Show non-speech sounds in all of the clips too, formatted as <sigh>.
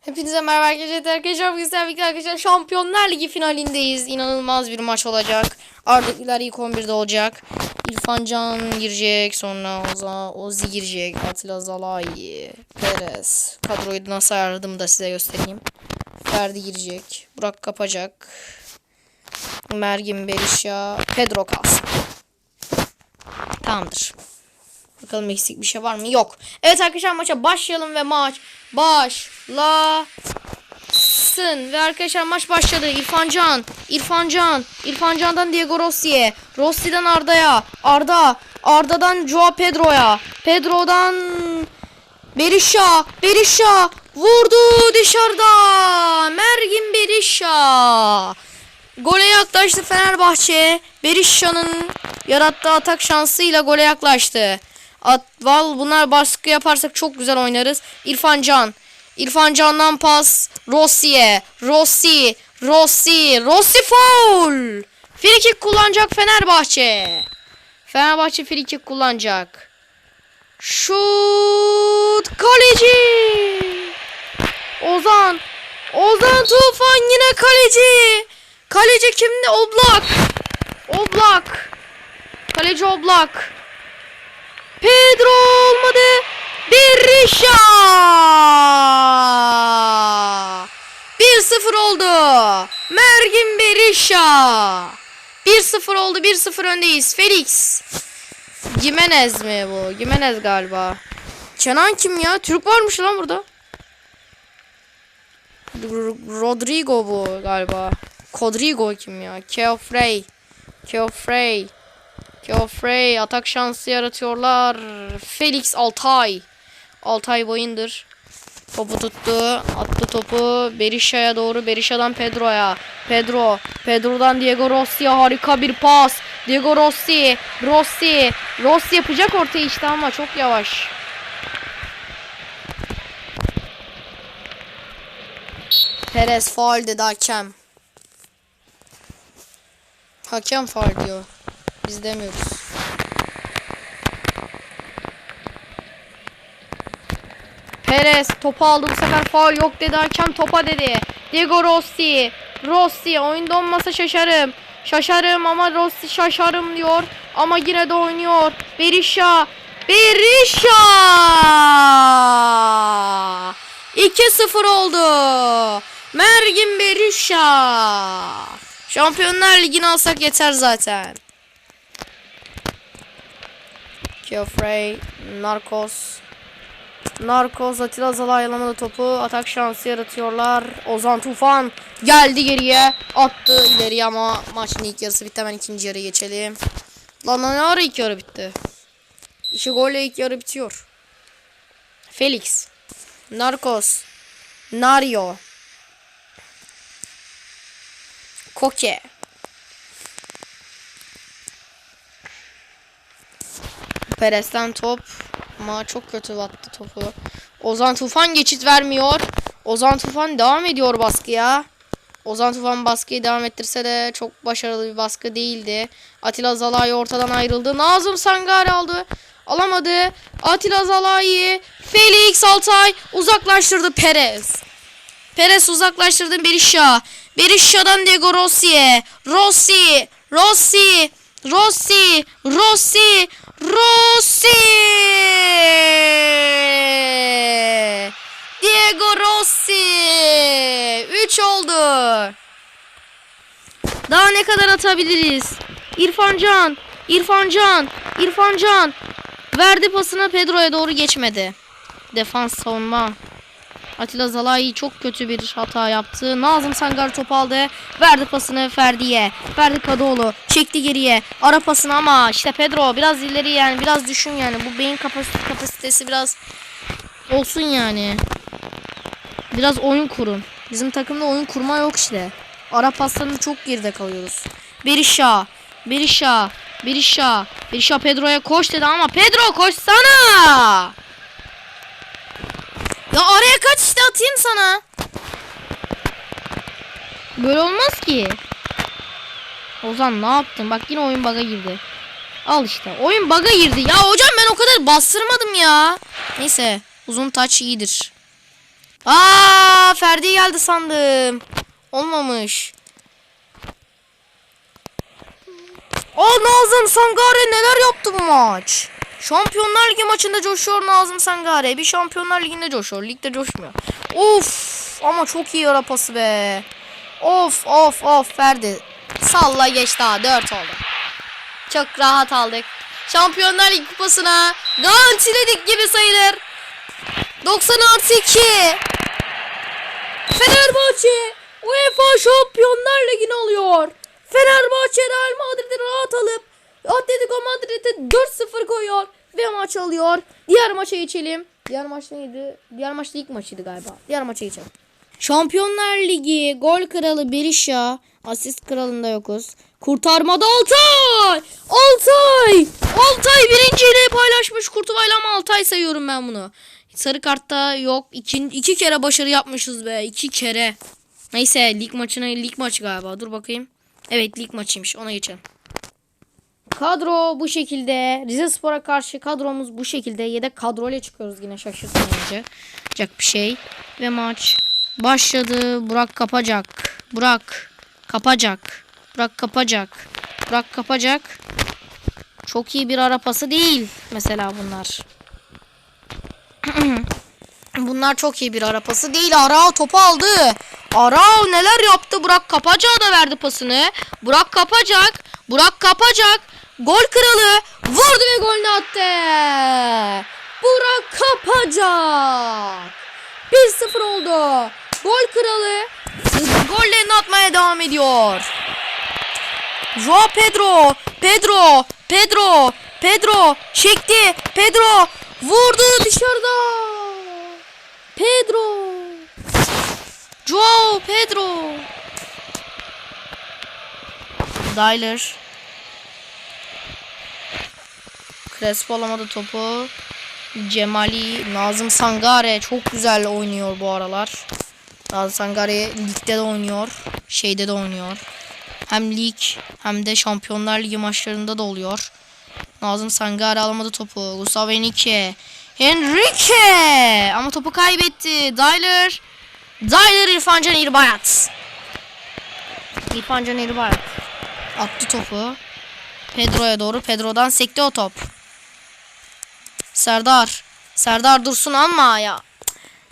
Hepinize merhaba arkadaşlar. Arkadaşlar bugün birlikte arkadaşlar Şampiyonlar Ligi finalindeyiz. İnanılmaz bir maç olacak. Arda Güler ilk 11'de olacak. İrfan Can girecek. Sonra Oza, Ozi girecek. Atilla Zalai. Perez. Kadroyu nasıl ayarladım da size göstereyim. Ferdi girecek. Burak kapacak. Mergin Berisha. Pedro kalsın. Tamamdır. Bakalım eksik bir şey var mı? Yok. Evet arkadaşlar maça başlayalım ve maç başlasın. Ve arkadaşlar maç başladı. İrfan Can, İrfan Can, İrfan Can'dan Diego Rossi'ye, Rossi'den Arda'ya, Arda, Arda'dan Joao Pedro'ya, Pedro'dan Berisha, Berisha vurdu dışarıda. Mergin Berisha. Gole yaklaştı Fenerbahçe. Berisha'nın yarattığı atak şansıyla gole yaklaştı. At, val bunlar baskı yaparsak çok güzel oynarız. İrfan Can. İrfan Can'dan pas Rossi'ye. Rossi. Rossi. Rossi foul. Free kick kullanacak Fenerbahçe. Fenerbahçe free kick kullanacak. Şut. Kaleci. Ozan. Ozan Tufan yine kaleci. Kaleci kimdi? Oblak. Oblak. Kaleci Oblak. Pedro olmadı. Berisha. 1-0 oldu. Mergin Berisha. 1-0 oldu. 1-0 öndeyiz. Felix. Jimenez mi bu? Jimenez galiba. Kenan kim ya? Türk varmış lan burada. Rodrigo bu galiba. Rodrigo kim ya? Keo Frey. Keo Frey. Keo Frey atak şansı yaratıyorlar. Felix Altay. Altay Bayındır. Topu tuttu. Attı topu. Berisha'ya doğru. Berisha'dan Pedro'ya. Pedro. Pedro'dan Diego Rossi'ye harika bir pas. Diego Rossi. Rossi. Rossi yapacak ortaya işte ama çok yavaş. Perez faul dedi hakem. Hakem faul diyor. Biz demiyoruz. Perez topu aldı bu sefer faul yok dedi hakem topa dedi. Diego Rossi. Rossi oyunda olmasa şaşarım. Şaşarım ama Rossi şaşarım diyor. Ama yine de oynuyor. Berisha. Berisha. 2-0 oldu. Mergin Berisha. Şampiyonlar Ligi'ni alsak yeter zaten. Geoffrey, Narcos. Narcos Atilla Zalay alamadı topu. Atak şansı yaratıyorlar. Ozan Tufan geldi geriye. Attı ileriye ama maçın ilk yarısı bitti. Hemen ikinci yarı geçelim. Lan ne ara ilk yarı bitti? İki golle ilk yarı bitiyor. Felix. Narcos. Nario. Koke. Perez'den top. Ama çok kötü attı topu. Ozan Tufan geçit vermiyor. Ozan Tufan devam ediyor baskıya. Ozan Tufan baskıyı devam ettirse de çok başarılı bir baskı değildi. Atilla Zalai ortadan ayrıldı. Nazım Sangare aldı. Alamadı. Atilla Zalai. Felix Altay uzaklaştırdı Perez. Perez uzaklaştırdı Berisha. Berisha'dan Diego Rossi'ye. Rossi. Rossi. Rossi. Rossi. Rossi. Diego Rossi. 3 oldu. Daha ne kadar atabiliriz? İrfan Can. İrfan Can. Verdi pasını Pedro'ya doğru geçmedi. Defans savunma. Atilla Zalai çok kötü bir hata yaptı. Nazım Sangar top aldı. Verdi pasını Ferdi'ye. Ferdi Kadıoğlu. Çekti geriye. Ara pasını ama işte Pedro biraz ileri yani biraz düşün yani. Bu beyin kapasitesi, kapasitesi biraz olsun yani. Biraz oyun kurun. Bizim takımda oyun kurma yok işte. Ara paslarında çok geride kalıyoruz. Berisha. Berisha. Berisha. Berisha Pedro'ya koş dedi ama Pedro koşsana. Ya araya kaç işte atayım sana. Böyle olmaz ki. Ozan ne yaptın? Bak yine oyun baga girdi. Al işte. Oyun baga girdi. Ya hocam ben o kadar bastırmadım ya. Neyse. Uzun taç iyidir. Aa Ferdi geldi sandım. Olmamış. Aa Nazım Sangare neler yaptı bu maç? Şampiyonlar Ligi maçında coşuyor Nazım Sangare. Bir Şampiyonlar Ligi'nde coşuyor. Ligde coşmuyor. Of ama çok iyi ara pası be. Of of of Ferdi. Salla geç daha 4 oldu. Çok rahat aldık. Şampiyonlar Ligi kupasına garantiledik gibi sayılır. 90 artı 2. Fenerbahçe UEFA Şampiyonlar Ligi'ni alıyor. Fenerbahçe Real Madrid'i rahat Madrid'e 4-0 koyuyor ve maç alıyor. Diğer maça geçelim. Diğer maç neydi? Diğer maç da ilk maçıydı galiba. Diğer maça geçelim. Şampiyonlar Ligi gol kralı Berisha. Asist kralında yokuz. Kurtarmada Altay! Altay! Altay birinciyle paylaşmış Kurtuvay'la ama Altay sayıyorum ben bunu. Sarı kartta yok. İki, iki kere başarı yapmışız be. iki kere. Neyse lig maçına lig maçı galiba. Dur bakayım. Evet lig maçıymış. Ona geçelim. Kadro bu şekilde. Rize Spor'a karşı kadromuz bu şekilde. Yedek kadroyla çıkıyoruz yine şaşırtmayıcı. Yapacak bir şey. Ve maç başladı. Burak kapacak. Burak kapacak. Burak kapacak. Burak kapacak. Çok iyi bir ara pası değil. Mesela bunlar. <clears throat> Bunlar çok iyi bir ara pası değil. Arao topu aldı. Arao neler yaptı? Burak Kapacak'a da verdi pasını. Burak Kapacak. Burak Kapacak. Gol kralı. Vurdu ve golünü attı. Burak Kapacak. 1-0 oldu. Gol kralı. Gollerini atmaya devam ediyor. Joao Pedro. Pedro. Pedro. Pedro. Çekti. Pedro. Vurdu dışarıda. Pedro. Joao Pedro. Dyler. Crespo alamadı topu. Cemali, Nazım Sangare çok güzel oynuyor bu aralar. Nazım Sangare ligde de oynuyor. Şeyde de oynuyor. Hem lig hem de Şampiyonlar Ligi maçlarında da oluyor. Nazım Sangare alamadı topu. Gustavo Henrique. Henrique! Ama topu kaybetti. Dyler. Dyler İrfan Can İrbayat. İrfan Can İrbayat. Attı topu. Pedro'ya doğru. Pedro'dan sekti o top. Serdar. Serdar dursun ama ya.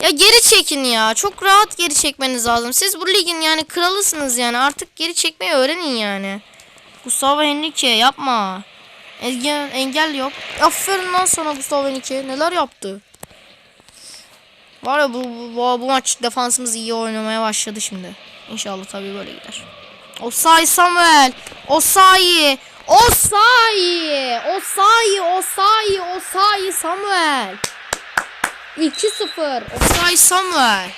Ya geri çekin ya. Çok rahat geri çekmeniz lazım. Siz bu ligin yani kralısınız yani. Artık geri çekmeyi öğrenin yani. Gustavo Henrique yapma. Engel, engel yok. Aferin lan sana Gustavo Henrique. Neler yaptı? Var ya bu, bu, bu, bu maç defansımız iyi oynamaya başladı şimdi. İnşallah tabii böyle gider. Osay Samuel. Osay. Osay. Osay. Osay. Osay Samuel. 2-0. Osay Samuel.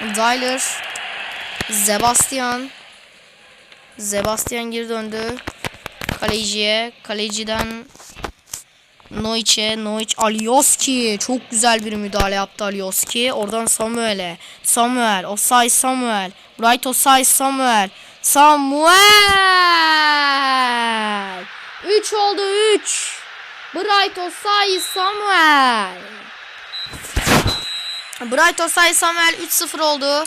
Dyler. Sebastian. Sebastian geri döndü. Kaleciye. Kaleciden Noiç'e. Noiç Alioski. Çok güzel bir müdahale yaptı Alioski. Oradan Samuel'e. Samuel. Osay Samuel. Bright Osay Samuel. Samuel. 3 oldu 3. Bright Osay Samuel. Bright Osay Samuel 3-0 oldu.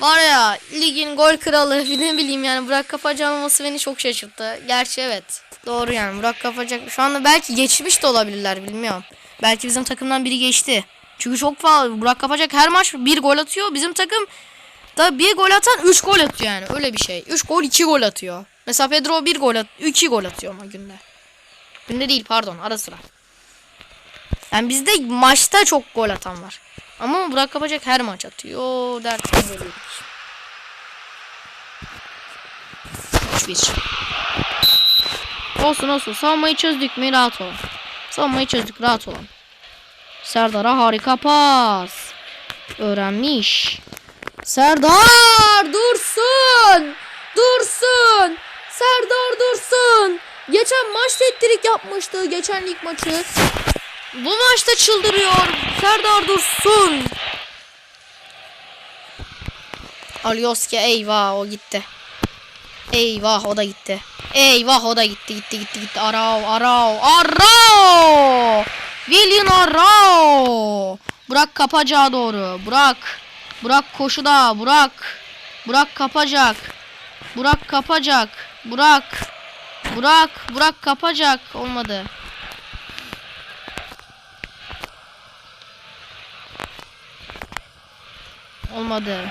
Var ya ligin gol kralı <laughs> ne bileyim yani Burak Kapacan olması beni çok şaşırttı. Gerçi evet doğru yani Burak Kapacak şu anda belki geçmiş de olabilirler bilmiyorum. Belki bizim takımdan biri geçti. Çünkü çok fazla Burak Kapacak her maç bir gol atıyor. Bizim takım da bir gol atan 3 gol atıyor yani öyle bir şey. 3 gol 2 gol atıyor. Mesela Pedro 1 gol at 2 gol atıyor ama günde. Günde değil pardon ara sıra. Yani bizde maçta çok gol atan var. Ama Burak Kapacak her maç atıyor derken böyleydik. 3-1. Olsun olsun. Savunmayı çözdük mü rahat olun. Savunmayı çözdük rahat olun. Serdar'a harika pas. Öğrenmiş. Serdar dursun. Dursun. Serdar dursun. Geçen maç tettirik yapmıştı. Geçen lig maçı. Bu maçta çıldırıyor. Serdar Dursun. Alioski eyvah o gitti. Eyvah o da gitti. Eyvah o da gitti gitti gitti gitti. Arao Arao Arao. William Arao. Burak kapacağa doğru. Burak. Burak koşuda. Burak. Burak kapacak. Burak kapacak. Burak. Burak. Burak kapacak. Olmadı. Olmadı.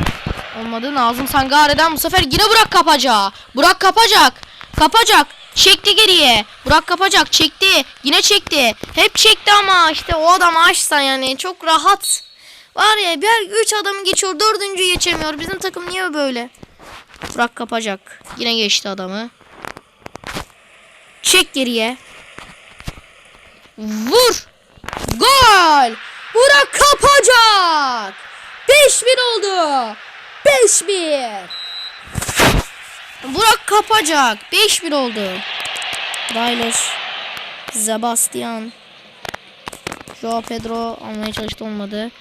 Olmadı. Nazım Sangare'den bu sefer yine Burak kapacağı. Burak kapacak. Kapacak. Çekti geriye. Burak kapacak. Çekti. Yine çekti. Hep çekti ama işte o adam açsa yani çok rahat. Var ya bir üç adamı geçiyor. Dördüncü geçemiyor. Bizim takım niye böyle? Burak kapacak. Yine geçti adamı. Çek geriye. Vur. Gol. Burak kapacak. 5-1 oldu. 5-1. Burak kapacak. 5-1 oldu. Dailos. Sebastian. Joao Pedro almaya çalıştı olmadı.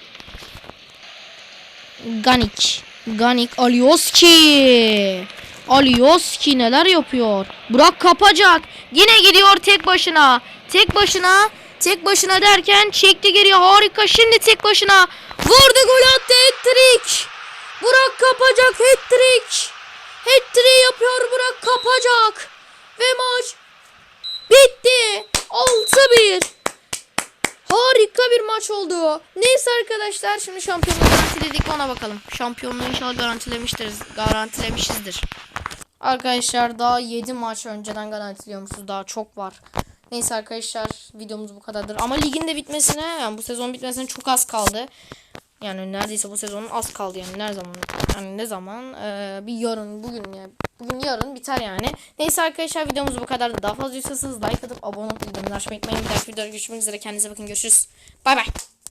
Ganik. Ganik Alioski. Alioski neler yapıyor? Burak kapacak. Yine gidiyor tek başına. Tek başına. Tek başına derken çekti geriye harika. Şimdi tek başına. Vurdu gol attı hat-trick. Burak kapacak hat-trick. Hat-trick yapıyor Burak kapacak. Ve maç bitti. 6-1. Harika bir maç oldu. Neyse arkadaşlar şimdi şampiyonluğu garantiledik ona bakalım. Şampiyonluğu inşallah garantilemiştir, garantilemişizdir. Arkadaşlar daha 7 maç önceden garantiliyormuşuz. Daha çok var. Neyse arkadaşlar videomuz bu kadardır. Ama ligin de bitmesine yani bu sezon bitmesine çok az kaldı. Yani neredeyse bu sezonun az kaldı yani ne zaman yani ne zaman Ee, bir yarın bugün yani bugün yarın biter yani. Neyse arkadaşlar videomuz bu kadardı. Daha fazla istiyorsanız like atıp abone olup bildirimleri açmayı unutmayın. Bir dahaki videoda görüşmek üzere. Kendinize bakın. Görüşürüz. Bay bay.